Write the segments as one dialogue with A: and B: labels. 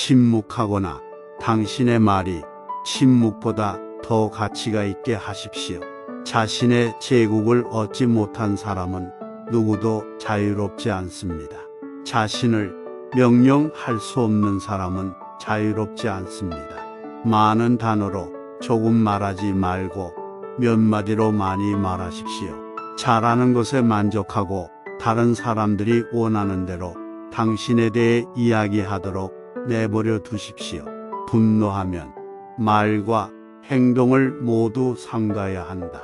A: 침묵하거나 당신의 말이 침묵보다 더 가치가 있게 하십시오. 자신의 제국을 얻지 못한 사람은 누구도 자유롭지 않습니다. 자신을 명령할 수 없는 사람은 자유롭지 않습니다. 많은 단어로 조금 말하지 말고 몇 마디로 많이 말하십시오. 잘하는 것에 만족하고 다른 사람들이 원하는 대로 당신에 대해 이야기하도록 내버려 두십시오. 분노하면 말과 행동을 모두 삼가야 한다.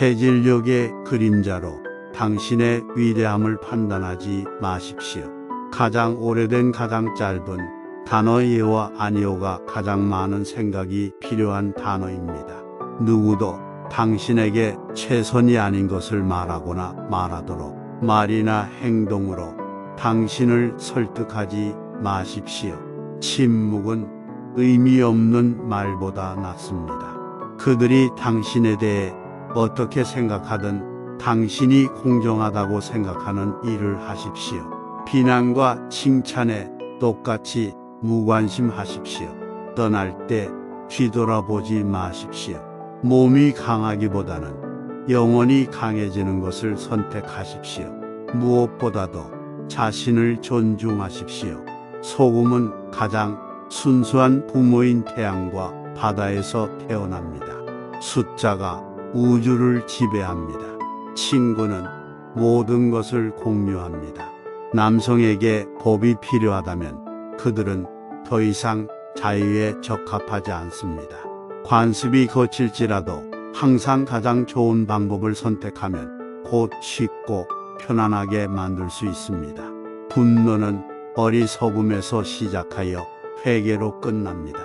A: 해질녘의 그림자로 당신의 위대함을 판단하지 마십시오. 가장 오래된 가장 짧은 단어 예와 아니오가 가장 많은 생각이 필요한 단어입니다. 누구도 당신에게 최선이 아닌 것을 말하거나 말하도록 말이나 행동으로 당신을 설득하지 마십시오. 침묵은 의미 없는 말보다 낫습니다. 그들이 당신에 대해 어떻게 생각하든 당신이 공정하다고 생각하는 일을 하십시오. 비난과 칭찬에 똑같이 무관심하십시오. 떠날 때 뒤돌아보지 마십시오. 몸이 강하기보다는 영원히 강해지는 것을 선택하십시오. 무엇보다도 자신을 존중하십시오. 소금은 가장 순수한 부모인 태양과 바다에서 태어납니다. 숫자가 우주를 지배합니다. 친구는 모든 것을 공유합니다. 남성에게 법이 필요하다면 그들은 더 이상 자유에 적합하지 않습니다. 관습이 거칠지라도 항상 가장 좋은 방법을 선택하면 곧 쉽고 편안하게 만들 수 있습니다. 분노는 어리석음에서 시작하여 회개로 끝납니다.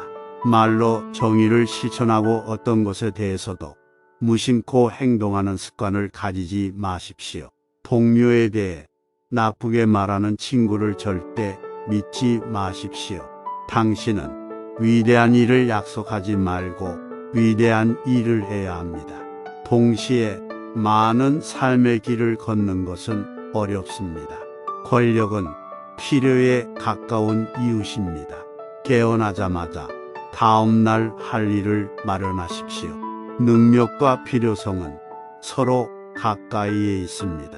A: 말로 정의를 실천하고 어떤 것에 대해서도 무심코 행동하는 습관을 가지지 마십시오. 동료에 대해 나쁘게 말하는 친구를 절대 믿지 마십시오. 당신은 위대한 일을 약속하지 말고 위대한 일을 해야 합니다. 동시에 많은 삶의 길을 걷는 것은 어렵습니다. 권력은 필요에 가까운 이웃입니다. 깨어나자마자 다음 날 할 일을 마련하십시오. 능력과 필요성은 서로 가까이에 있습니다.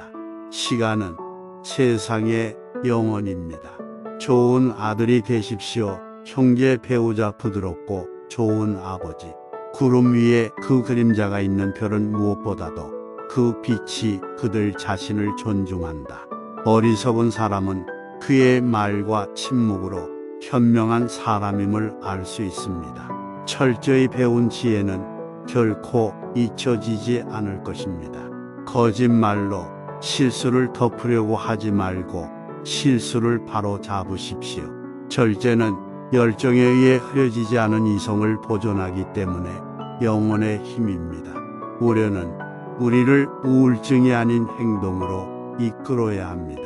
A: 시간은 세상의 영원입니다. 좋은 아들이 되십시오. 형제 배우자 부드럽고 좋은 아버지. 구름 위에 그 그림자가 있는 별은 무엇보다도 그 빛이 그들 자신을 존중한다. 어리석은 사람은 그의 말과 침묵으로 현명한 사람임을 알 수 있습니다. 철저히 배운 지혜는 결코 잊혀지지 않을 것입니다. 거짓말로 실수를 덮으려고 하지 말고 실수를 바로 잡으십시오. 절제는 열정에 의해 흐려지지 않은 이성을 보존하기 때문에 영혼의 힘입니다. 우려는 우리를 우울증이 아닌 행동으로 이끌어야 합니다.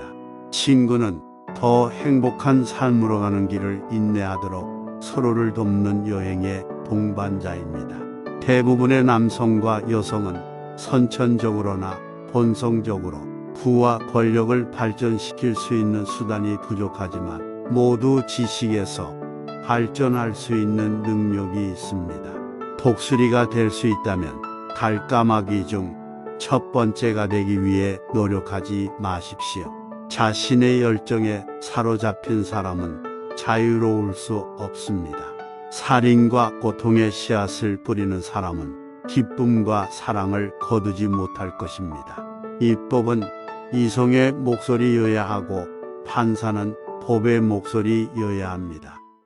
A: 친구는 더 행복한 삶으로 가는 길을 인내하도록 서로를 돕는 여행의 동반자입니다. 대부분의 남성과 여성은 선천적으로나 본성적으로 부와 권력을 발전시킬 수 있는 수단이 부족하지만 모두 지식에서 발전할 수 있는 능력이 있습니다. 독수리가 될 수 있다면 갈까마귀 중 첫 번째가 되기 위해 노력하지 마십시오. 자신의 열정에 사로잡힌 사람은 자유로울 수 없습니다. 살인과 고통의 씨앗을 뿌리는 사람은 기쁨과 사랑을 거두지 못할 것입니다. 입법은 이성의 목소리여야 하고 판사는 법의 목소리여야 합니다.